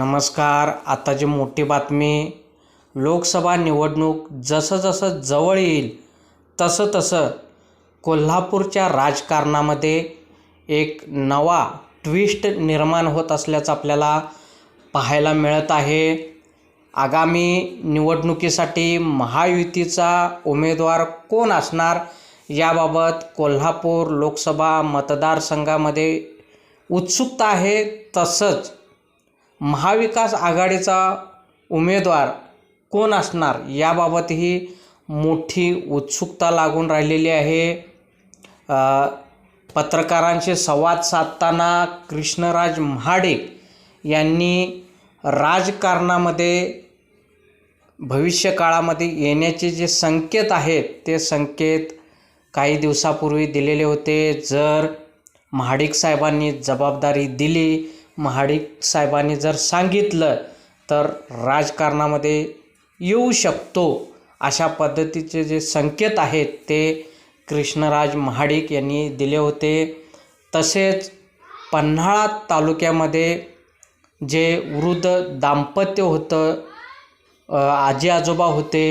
नमस्कार. आताची मोठी बातमी. लोकसभा निवडणूक जसं जसं जवळ येईल तसं तसं कोल्हापूरच्या राजकारणामध्ये एक नवा ट्विस्ट निर्माण होत असल्याचं आपल्याला पाहायला मिळत आहे. आगामी निवडणुकीसाठी महायुतीचा उमेदवार कोण असणार? याबाबत कोल्हापूर लोकसभा मतदारसंघामध्ये उत्सुकता आहे तसंच महाविकास आघाडीचा उमेदवार कोण असणार याबाबतही मोठी उत्सुकता लागून राहिलेली आहे. पत्रकारांशी संवाद साधताना कृष्णराज महाडिक यांनी राजकारणामध्ये भविष्यकाळामध्ये येण्याचे जे संकेत आहेत ते संकेत काही दिवसापूर्वी दिलेले होते. जर महाडिक साहेबांनी जबाबदारी दिली महाडिक साहेबांनी जर सांगितलं तर राजकारणामध्ये येऊ शकतो अशा पद्धतीचे जे संकेत आहेत ते कृष्णराज महाडिक यांनी दिले होते. तसेच पन्हाळा तालुक्यामध्ये जे वृद्ध दाम्पत्य होतं आजी आजोबा होते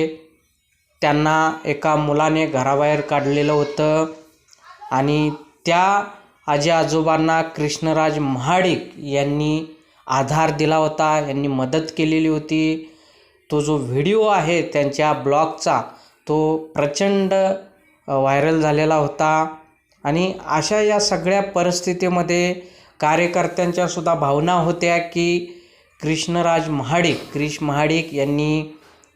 त्यांना एका मुलाने घराबाहेर काढलेलं होतं आणि त्या आजी आजोबांना कृष्णराज महाडिक यांनी आधार दिला होता यांनी मदत केलेली होती. तो जो व्हिडिओ आहे त्यांच्या ब्लॉगचा तो प्रचंड व्हायरल झालेला होता. आणि अशा या सगळ्या परिस्थितीमध्ये कार्यकर्त्यांच्या सुद्धा भावना होत्या की कृष्णराज महाडिक क्रिश महाडिक यांनी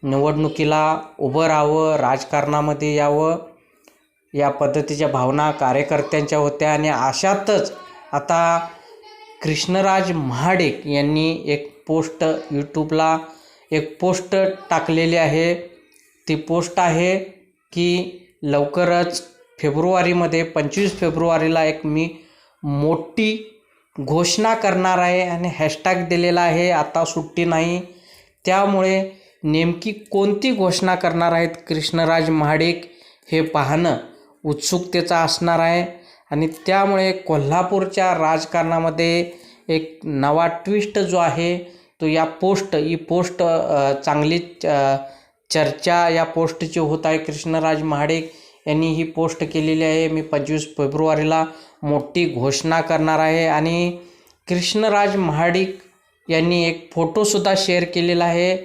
निवडणुकीला उभं राहावं राजकारणामध्ये यावं. या पद्धतीच्या भावना कार्यकर्त्यांच्या होत्या आणि अशातच आता कृष्णराज महाडिक यांनी एक पोस्ट यूट्यूबला एक पोस्ट टाकलेली आहे. ती पोस्ट आहे की लवकरच फेब्रुवारीमध्ये पंचवीस फेब्रुवारीला एक मी मोठी घोषणा करणार आहे आणि हॅशटॅग दिलेला आहे आता सुट्टी नाही. त्यामुळे नेमकी कोणती घोषणा करणार आहेत कृष्णराज महाडिक हे पाहणं उत्सुकतेचा असणार आहे. आणि त्यामुळे कोल्हापूरच्या राजकारणामध्ये एक नवा ट्विस्ट जो आहे तो या पोस्ट ही पोस्ट चांगली चर्चा या पोस्टची होत आहे. कृष्णराज महाडिक यांनी ही पोस्ट केलेली आहे. मी पंचवीस फेब्रुवारीला मोठी घोषणा करणार आहे. आणि कृष्णराज महाडिक यांनी एक फोटोसुद्धा शेअर केलेला आहे.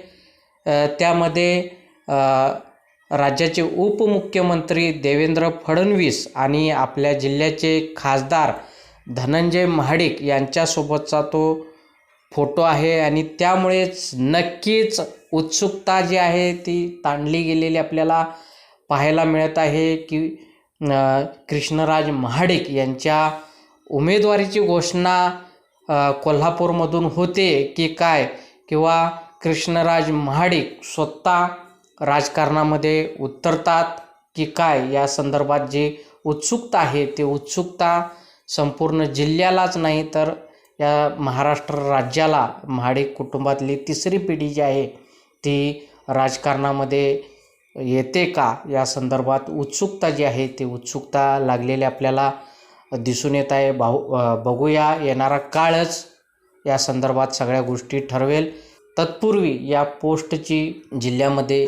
त्यामध्ये राज्याचे उपमुख्यमंत्री देवेंद्र फडणवीस आणि आपल्या जिल्ह्याचे खासदार धनंजय महाडिक यांच्यासोबतचा तो फोटो आहे आणि त्यामुळेच नक्कीच उत्सुकता जी आहे ती ताणली गेलेली आपल्याला पाहायला मिळत आहे की कृष्णराज महाडिक यांच्या उमेदवारीची घोषणा कोल्हापूरमधून होते की काय? किंवा कृष्णराज महाडिक स्वतः राजकारणामध्ये उतरतात की काय या संदर्भात जी उत्सुकता आहे ती उत्सुकता संपूर्ण जिल्ह्यालाच नाही तर या महाराष्ट्र राज्याला महाडिक कुटुंबातली तिसरी पिढी जी आहे ती राजकारणामध्ये येते का? या संदर्भात उत्सुकता जी आहे ती उत्सुकता लागलेली आपल्याला दिसून येत आहे. भाऊ बघूया येणारा काळच या संदर्भात सगळ्या गोष्टी ठरवेल. तत्पूर्वी या पोस्टची जिल्ह्यामध्ये